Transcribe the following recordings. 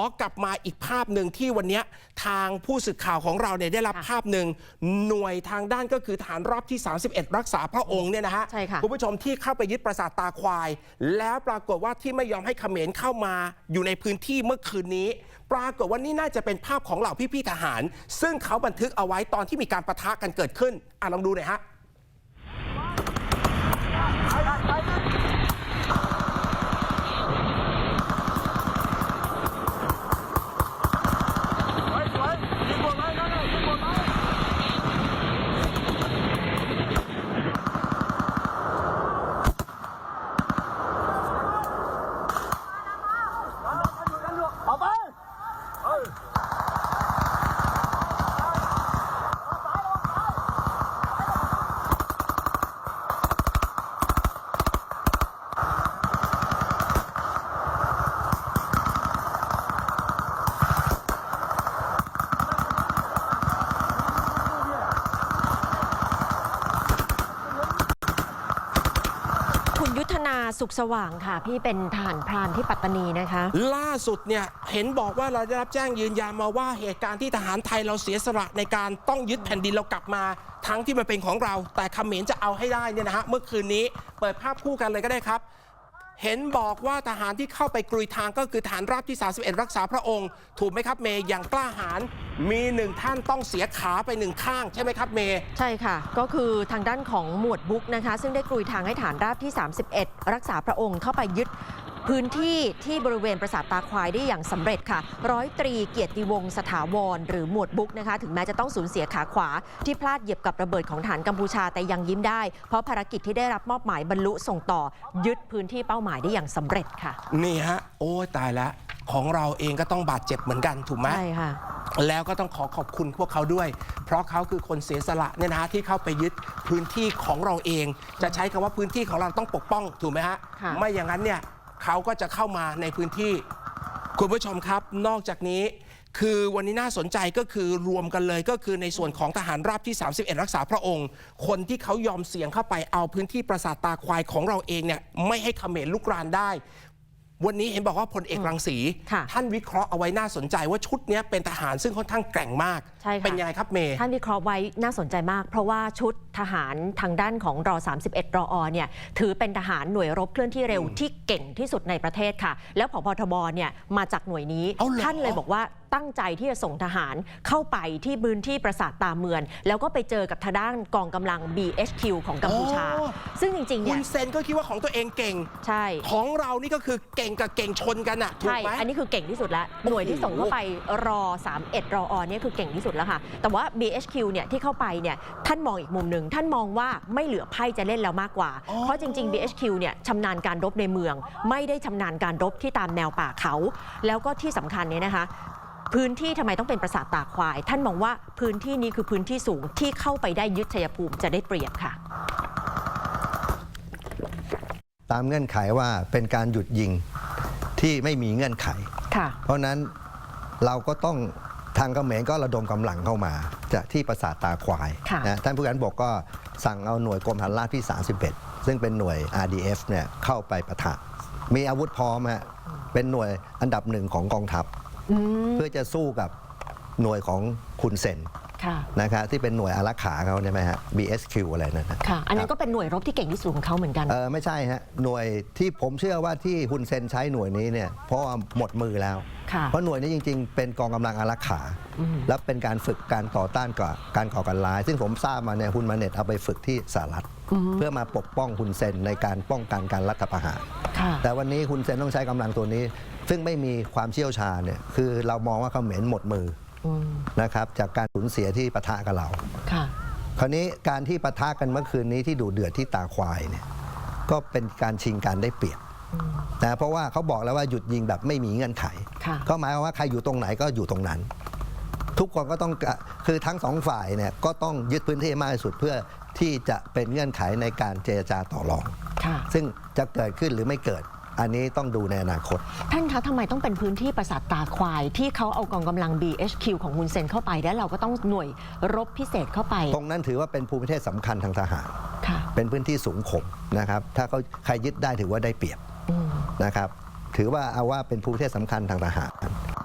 อกลับมาอีกภาพหนึ่งที่วันเนี้ยทางผู้สื่อข่าวของเราเนี่ยได้รับค่ะภาพหนึ่งหน่วยทางด้านก็คือฐานรอบที่ 31 รักษาพระองค์เนี่ยนะฮะใช่ค่ะ คุณผู้ชมที่เข้าไปยึดปราสาทตาควาย แล้วปรากฏว่าที่ไม่ยอมให้เขมรเข้ามาอยู่ในพื้นที่เมื่อคืนนี้ ปรากฏว่านี่น่าจะเป็นภาพของเหล่าพี่ๆทหาร ซึ่งเขาบันทึกเอาไว้ตอนที่มีการประทะกันเกิดขึ้นอะลองดูหน่อยฮะ เอาไป คุณยุทธ นาสุขสว่างค่ะ พี่เป็นทหารพรานที่ปัตตานีนะคะ ล่าสุดเนี่ยเห็นบอกว่าเราได้รับแจ้งยืนยันมาว่าเหตุการณ์ที่ทหารไทยเราเสียสละในการต้องยึดแผ่นดินเรากลับมา ทั้งที่มันเป็นของเรา แต่เขมรจะเอาให้ได้เนี่ยนะฮะเมื่อคืนนี้เปิดภาพคู่กันเลยก็ได้ครับ เห็นบอกว่าทหารที่เข้าไปกรุยทางก็คือฐานราบที่ 31 รักษาพระองค์ ถูกไหมครับเมย์อย่างกล้าหาญมีหนึ่งท่านต้องเสียขาไปหนึ่งข้างใช่ไหมครับเมย์ใช่ค่ะ ก็คือทางด้านของหมวดบุ๊กนะคะ ซึ่งได้กรุยทางให้ฐานราบที่ 31 รักษาพระองค์เข้าไปยึด พื้นที่ที่บริเวณปราสาทตาควายได้อย่างสำเร็จค่ะ ร้อยตรีเกียรติวงศ์สถาวร หรือหมวดบุ๊กนะคะ ถึงแม้จะต้องสูญเสียขาขวา ที่พลาดเหยียบกับระเบิดของฐานกัมพูชาแต่ยังยิ้มได้ เพราะภารกิจที่ได้รับมอบหมายบรรลุส่งต่อ ยึดพื้นที่เป้าหมายได้อย่างสำเร็จค่ะ นี่ฮะ โอ้ยตายแล้วของเราเองก็ต้องบาดเจ็บเหมือนกันถูกไหมใช่ค่ะแล้วก็ต้องขอขอบคุณพวกเขาด้วย เพราะเขาคือคนเสียสละเนี่ยนะฮะที่เข้าไปยึดพื้นที่ของเราเอง จะใช้คำว่าพื้นที่ของเราต้องปกป้องถูกไหมฮะค่ะไม่อย่างนั้นเนี่ย เขาก็จะเข้ามาในพื้นที่ คุณผู้ชมครับ นอกจากนี้ คือวันนี้น่าสนใจก็คือรวมกันเลยก็คือในส่วนของทหารราบที่ 31 รักษาพระองค์ คนที่เขายอมเสี่ยงเข้าไปเอาพื้นที่ปราสาทตาควายของเราเองเนี่ยไม่ให้เขมรลุกรานได้ วันนี้เห็นบอกว่าพลเอกรังสีค่ะท่านวิเคราะห์เอาไว้น่าสนใจว่าชุดเนี้ยเป็นทหารซึ่งค่อนข้างแกร่งมากใช่ค่ะเป็นยังไงครับเมย์ท่านวิเคราะห์ไว้น่าสนใจมาก เพราะว่าชุดทหารทางด้านของรอ 31 รออเนี่ยถือเป็นทหารหน่วยรบเคลื่อนที่เร็วที่เก่งที่สุดในประเทศค่ะ แล้วผบทบเนี่ยมาจากหน่วยนี้เอาเหรอท่านเลยบอกว่า ตั้งใจที่จะส่งทหารเข้าไปที่พื้นที่ปราสาทตาเมือน แล้วก็ไปเจอกับทางด้านกองกำลัง BHQ ของกัมพูชาซึ่งจริงๆคุเนี่ยณเซนก็คิดว่าของตัวเองเก่ง ใช่ ของเรานี่ก็คือเก่งกับเก่งชนกันอะถูกใช่ ไหม อันนี้คือเก่งที่สุดแล้ว หน่วยที่ส่งเข้าไปรอ 31 รออเนี่ยคือเก่งที่สุดแล้วค่ะ แต่ว่า BHQ เนี่ยที่เข้าไปเนี่ยท่านมองอีกมุมหนึ่ง ท่านมองว่าไม่เหลือไพ่จะเล่นแล้วมากกว่า อ๋อ เพราะจริง ๆ BHQ เนี่ยชำนาญการรบในเมือง ไม่ได้ชำนาญการรบที่ตามแนวป่าเขา แล้วก็ที่สำคัญเนี่ยนะคะ พื้นที่ทำไมต้องเป็นปราสาทตาควาย ท่านมองว่าพื้นที่นี้คือพื้นที่สูงที่เข้าไปได้ยึดชัยภูมิจะได้เปรียบค่ะ ตามเงื่อนไขว่าเป็นการหยุดยิงที่ไม่มีเงื่อนไข ค่ะ เพราะฉะนั้นเราก็ต้องทางเขมรก็ระดมกำลังเข้ามาจากที่ปราสาทตาควายค่ะ นะท่านผู้การบกก็สั่งเอาหน่วยกรมฐานราบที่ 31 ซึ่งเป็นหน่วย RDF เนี่ยเข้าไปปะทะมีอาวุธพร้อมฮะเป็นหน่วยอันดับหนึ่งของกองทัพอืม เพื่อจะสู้กับหน่วยของคุณเซน ค่ะ นะครับที่เป็นหน่วยอารักขาเขาใช่ไหมฮะ BSQ อะไรนั่นนะค่ะ อันนั้นก็เป็นหน่วยรบที่เก่งที่สุดของเขาเหมือนกัน เออไม่ใช่ฮะหน่วยที่ผมเชื่อว่าที่ฮุนเซนใช้หน่วยนี้เนี่ยเพราะว่าหมดมือแล้ว ค่ะเพราะหน่วยนี้จริง ๆ เป็นกองกำลังอารักขา อืมและเป็นการฝึกการต่อต้านกับการก่อการร้าย ซึ่งผมทราบมาเนี่ยฮุนมาเน็ตเอาไปฝึกที่สหรัฐ เพื่อมาปกป้องฮุนเซนในการป้องกันการรัฐประหาร ค่ะ แต่วันนี้ฮุนเซนต้องใช้กำลังตัวนี้ ซึ่งไม่มีความเชี่ยวชาญเนี่ยคือเรามองว่าเขมรหมดมืออืม นะครับจากการสูญเสียที่ปะทะกับเราค่ะคราวนี้การที่ปะทะกันเมื่อคืนนี้ที่ดูเดือดที่ตาควายเนี่ยก็เป็นการชิงการได้เปรียบนะเพราะว่าเขาบอกแล้วว่าหยุดยิงแบบไม่มีเงื่อนไขค่ะก็หมายความว่าใครอยู่ตรงไหนก็อยู่ตรงนั้น ทุกคนก็ต้องกะคือทั้งสองฝ่ายเนี่ยก็ต้องยึดพื้นที่ให้มากที่สุดเพื่อที่จะเป็นเงื่อนไขในการเจรจาต่อรองค่ะซึ่งจะเกิดขึ้นหรือไม่เกิด อันนี้ต้องดูในอนาคต ท่านคะทำไมต้องเป็นพื้นที่ปราสาทตาควาย ที่เขาเอากองกำลัง BHQ ของฮุนเซนเข้าไป แล้วเราก็ต้องหน่วยรบพิเศษเข้าไป ตรงนั้นถือว่าเป็นภูมิประเทศสำคัญทางทหาร ค่ะ เป็นพื้นที่สูงข่มนะครับ ถ้าเขาใครยึดได้ถือว่าได้เปรียบอืม นะครับ ถือว่าเอาว่าเป็นภูมิประเทศสำคัญทางทหาร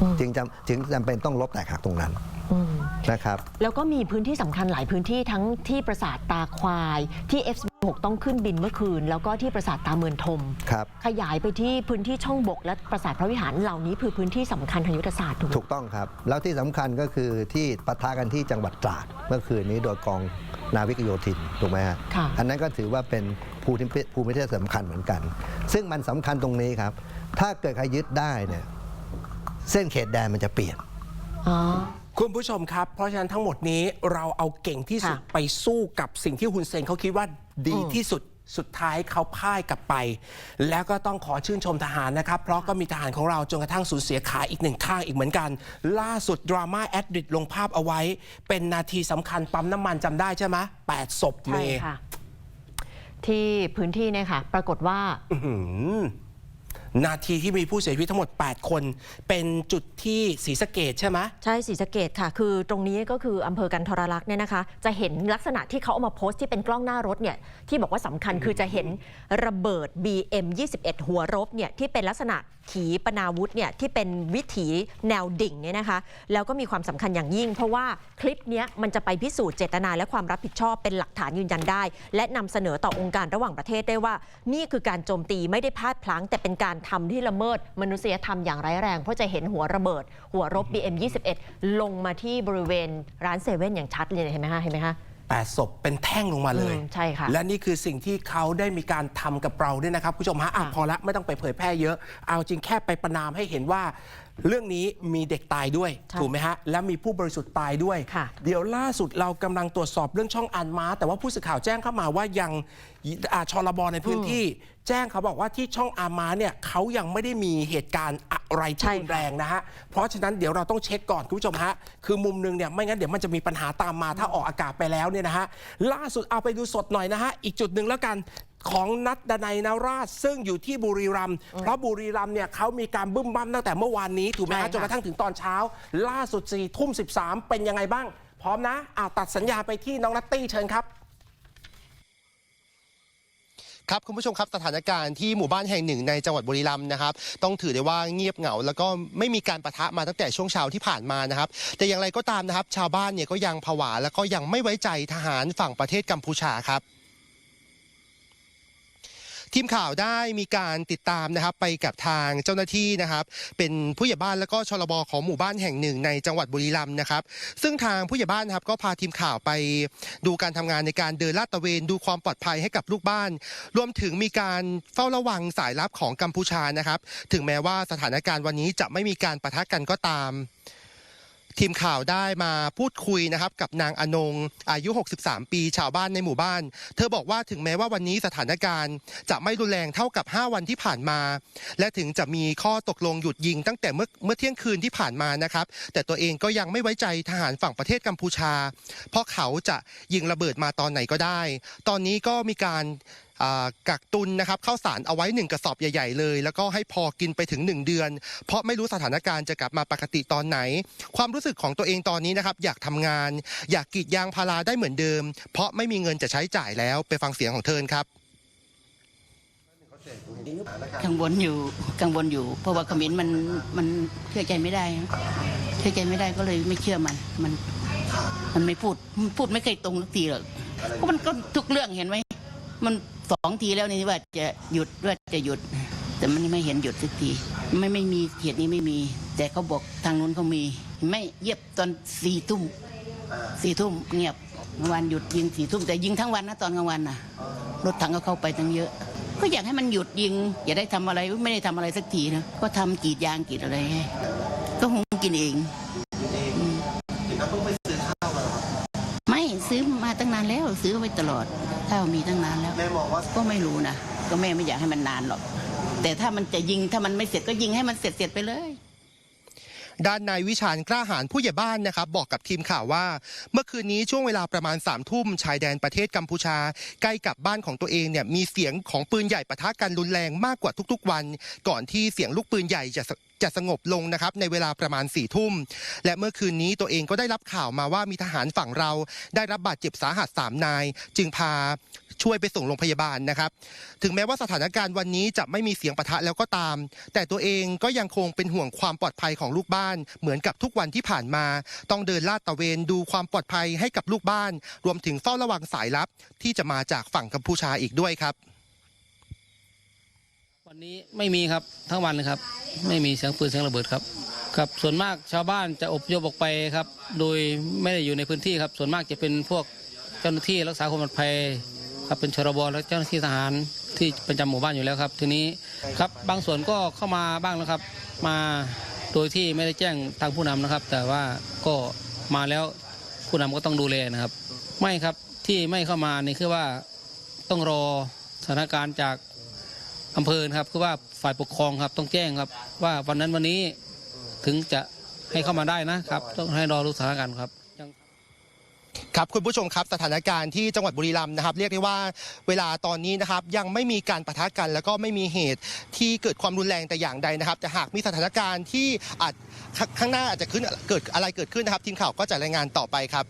อืม จึงจำจึงจำเป็นต้องลบแตกหักตรงนั้นอืม นะครับ แล้วก็มีพื้นที่สำคัญหลายพื้นที่ทั้งที่ปราสาทตาควายที่ F16 ต้องขึ้นบินเมื่อคืน แล้วก็ที่ปราสาทตาเมือนทม ครับ ขยายไปที่พื้นที่ช่องบก และปราสาทพระวิหารเหล่านี้คือพื้นที่สำคัญทางยุทธศาสตร์ถูกไหม ถูกต้องครับ แล้วที่สำคัญก็คือที่ปะทะกันที่จังหวัดตราดเมื่อคืนนี้โดยกองนาวิกโยธินถูกไหมฮะค่ะ อันนั้นก็ถือว่าเป็นภูมิภูมิประเทศสำคัญเหมือนกัน ซึ่งมันสำคัญตรงนี้ครับ ถ้าเกิดใครยึดได้เนี่ยเส้นเขตแดนมันจะเปลี่ยน อ๋อ คุณผู้ชมครับ เพราะฉะนั้นทั้งหมดนี้เราเอาเก่งที่สุดค่ะไปสู้กับสิ่งที่ฮุนเซนเขาคิดว่าดีที่สุดสุดท้ายเขาพ่ายกลับไป แล้วก็ต้องขอชื่นชมทหารนะครับ เพราะก็มีทหารของเราจนกระทั่งสูญเสียขาอีกหนึ่งข้างอีกเหมือนกัน ล่าสุดดราม่าแอดดิตลงภาพเอาไว้ เป็นนาทีสำคัญปั๊มน้ำมันจำได้ใช่ไหมแปดศพเมใช่ย์ค่ะ ที่พื้นที่เนี่ยค่ะ ปรากฏว่าอื้อหือ นาทีที่มีผู้เสียชีวิตทั้งหมด 8 คน เป็นจุดที่ศรีสะเกดใช่ไหม ใช่ศรีสะเกดค่ะ คือตรงนี้ก็คืออำเภอกันทรลักษณ์เนี่ยนะคะ จะเห็นลักษณะที่เขาเอามาโพสต์ที่เป็นกล้องหน้ารถเนี่ยที่บอกว่าสำคัญคือจะเห็นระเบิด BM 21 หัวรบเนี่ยที่เป็นลักษณะขีปนาวุธเนี่ยที่เป็นวิถีแนวดิ่งเนี่ยนะคะ แล้วก็มีความสำคัญอย่างยิ่ง เพราะว่าคลิปเนี้ยมันจะไปพิสูจน์เจตนาและความรับผิดชอบเป็นหลักฐานยืนยันได้ และนำเสนอต่อองค์การระหว่างประเทศได้ว่า นี่คือการโจมตีไม่ได้พลาดพลั้ง แต่เป็นการทำที่ละเมิดมนุษยธรรมอย่างร้ายแรง เพราะจะเห็นหัวระเบิด หัวรบ BM 21 ลงมาที่บริเวณร้านเซเว่นอย่างชัดเลยเห็นไหมคะเห็นไหมคะ แปดศพเป็นแท่งลงมาเลยอืมใช่ค่ะ และนี่คือสิ่งที่เขาได้มีการทำกับเราด้วยนะครับคุณผู้ชมฮะอะค่ะพอละไม่ต้องไปเผยแพร่เยอะ เอาจริงแค่ไปประนามให้เห็นว่า เรื่องนี้มีเด็กตายด้วยใช่ถูกไหมฮะ และมีผู้บริสุทธิ์ตายด้วยค่ะเดี๋ยวล่าสุดเรากำลังตรวจสอบเรื่องช่องอันม้าแต่ว่าผู้สื่อข่าวแจ้งเข้ามาว่ายังอ่าชลบในพื้นที่ แจ้งเขาบอกว่าที่ช่องอาม้าเนี่ยเขายังไม่ได้มีเหตุการณ์ อะไรที่ใช่รุนแรงนะฮะ เพราะฉะนั้นเดี๋ยวเราต้องเช็คก่อนคุณผู้ชมฮะ คือมุมหนึงเนี่ยไม่งั้นเดี๋ยวมันจะมีปัญหาตามมาถ้าออกอากาศไปแล้วเนี่ยนะฮะ ล่าสุดเอาไปดูสดหน่อยนะฮะ อีกจุดหนึ่งแล้วกันของนัดดนัยนาราชซึ่งอยู่ที่บุรีรัมย์เพราะบุรีรัมย์เนี่ยเขามีการบึ้มบั้มตั้งแต่เมื่อวานนี้ถูกไหมใช่ฮะค่ะ จนกระทั่งถึงตอนเช้า ล่าสุด4ี่ทุ่มสิเป็นยังไงบ้าง พร้อมนะอ่าตัดสัญญาณไปที่น้องนัตตี้เชิญครับ ครับคุณผู้ชมครับสถานการณ์ที่หมู่บ้านแห่งหนึ่งในจังหวัดบุรีรัมย์นะครับต้องถือได้ว่าเงียบเหงา แล้วก็ไม่มีการประทะมาตั้งแต่ช่วงเช้าที่ผ่านมานะครับ แต่อย่างไรก็ตามนะครับ ชาวบ้านเนี่ยก็ยังผวาแล้วก็ยังไม่ไว้ใจทหารฝั่งประเทศกัมพูชาครับ ทีมข่าวได้มีการติดตามนะครับไปกับทางเจ้าหน้าที่นะครับเป็นผู้ใหญ่บ้านแล้วก็ชลบของหมู่บ้านแห่งหนึ่งในจังหวัดบุรีรัมย์นะครับซึ่งทางผู้ใหญ่บ้านครับก็พาทีมข่าวไปดูการทำงานในการเดินลาดตระเวนดูความปลอดภัยให้กับลูกบ้าน รวมถึงมีการเฝ้าระวังสายลับของกัมพูชานะครับ ถึงแม้ว่าสถานการณ์วันนี้จะไม่มีการปะทะกันก็ตาม ทีมข่าวได้มาพูดคุยนะครับกับนางอนงอายุ 63 ปีชาวบ้านในหมู่บ้าน เธอบอกว่าถึงแม้ว่าวันนี้สถานการณ์ จะไม่รุนแรงเท่ากับ 5 วันที่ผ่านมา และถึงจะมีข้อตกลงหยุดยิง ตั้งแต่เมื่อเมื่อเที่ยงคืนที่ผ่านมานะครับ แต่ตัวเองก็ยังไม่ไว้ใจทหารฝั่งประเทศกัมพูชา เพราะเขาจะยิงระเบิดมาตอนไหนก็ได้ ตอนนี้ก็มีการ กักตุนนะครับข้าวสารเอาไว้หนึ่งกระสอบใหญ่ ๆ เลย แล้วก็ให้พอกินไปถึง 1 เดือน เพราะไม่รู้สถานการณ์จะกลับมาปกติตอนไหน ความรู้สึกของตัวเองตอนนี้นะครับอยากทำงาน อยากกรีดยางพาราได้เหมือนเดิม เพราะไม่มีเงินจะใช้จ่ายแล้วไปฟังเสียงของเธอครับกังวลอยู่กังวลอยู่ เพราะว่าขมิ้นมันมันเชื่อใจไม่ได้เชื่อใจไม่ได้ก็เลยไม่เชื่อมันมัน มันไม่พูดพูดไม่เคยตรงสักทีหรอกเพราะมันก็ทุกเรื่องเห็นไหมมัน สองทีแล้วนี่ว่าจะหยุดว่าจะหยุด แต่มันไม่เห็นหยุดสักที ไม่ไม่มีเหตุนี้ไม่มี แต่เขาบอกทางนู้นเขามี ไม่เยียบตอนสี่ทุ่มสี่ทุ่มเงียบวันหยุดยิงสี่ทุ่มแต่ยิงทั้งวันนะตอนกลางวันน่ะรถถังก็เข้าไปตั้งเยอะ ก็อยากให้มันหยุดยิง อย่าได้ทำอะไรไม่ได้ทำอะไรสักทีนะก็ทำกรีดยางกรีดอะไรก็หุงกินเอง ตั้งนานแล้วซื้อไว้ตลอดข้าวมีตั้งนานแล้วแม่มองว่าก็ไม่รู้นะก็แม่ไม่อยากให้มันนานหรอก แต่ถ้ามันจะยิงถ้ามันไม่เสร็จก็ยิงให้มันเสร็จเสร็จๆไปเลยด้านนายวิชาญกล้าหาญผู้ใหญ่บ้านนะครับ บอกกับทีมข่าวว่า เมื่อคืนนี้ช่วงเวลาประมาณ3ามทุ่มชายแดนประเทศกัมพูชา ใกล้กับบ้านของตัวเองเนี่ยมีเสียงของปืนใหญ่ปะทะกันรุนแรงมากกว่าทุกๆวัน ก่อนที่เสียงลูกปืนใหญ่จะ จะสงบลงนะครับในเวลาประมาณ4ี่ทุ่ม และเมื่อคืนนี้ตัวเองก็ได้รับข่าวมาว่ามีทหารฝั่งเรา ได้รับบาดเจ็บสาหัสสามนาย จึงพาช่วยไปส่งโรงพยาบาลนะครับ ถึงแม้ว่าสถานการณ์วันนี้จะไม่มีเสียงปะทะแล้วก็ตาม แต่ตัวเองก็ยังคงเป็นห่วงความปลอดภัยของลูกบ้าน เหมือนกับทุกวันที่ผ่านมา ต้องเดินลาดตระเวนดูความปลอดภัยให้กับลูกบ้าน รวมถึงเฝ้าระวังสายลับที่จะมาจากฝั่งกัมพูชาอีกด้วยครับ วันนี้ไม่มีครับทั้งวันเลยครับ ไม่มีเสียงปืนเสียงระเบิดครับครับส่วนมากชาวบ้านจะอพยพออกไปครับ โดยไม่ได้อยู่ในพื้นที่ครับ ส่วนมากจะเป็นพวกเจ้าหน้าที่รักษาความปลอดภัยครับเป็นชรบและเจ้าหน้าที่ทหารที่ประจำหมู่บ้านอยู่แล้วครับ ทีนี้ครับบางส่วนก็เข้ามาบ้างแล้วครับ มาโดยที่ไม่ได้แจ้งทางผู้นำนะครับ แต่ว่าก็มาแล้วผู้นำก็ต้องดูแลนะครับ ไม่ครับที่ไม่เข้ามานี่คือว่าต้องรอสถานการณ์จาก อำเภอครับคือว่าฝ่ายปกครองครับต้องแจ้งครับ ว่าวันนั้นวันนี้ถึงจะให้เข้ามาได้นะครับ ต้องให้รอรู้สถานการณ์ครับครับคุณผู้ชมครับสถานการณ์ที่จังหวัดบุรีรัมย์นะครับ เรียกได้ว่าเวลาตอนนี้นะครับยังไม่มีการปะทะกัน แล้วก็ไม่มีเหตุที่เกิดความรุนแรงแต่อย่างใดนะครับ แต่หากมีสถานการณ์ที่อาจข้างหน้าอาจจะขึ้นเกิดอะไรเกิดขึ้นนะครับ ทีมข่าวก็จะรายงานต่อไปครับ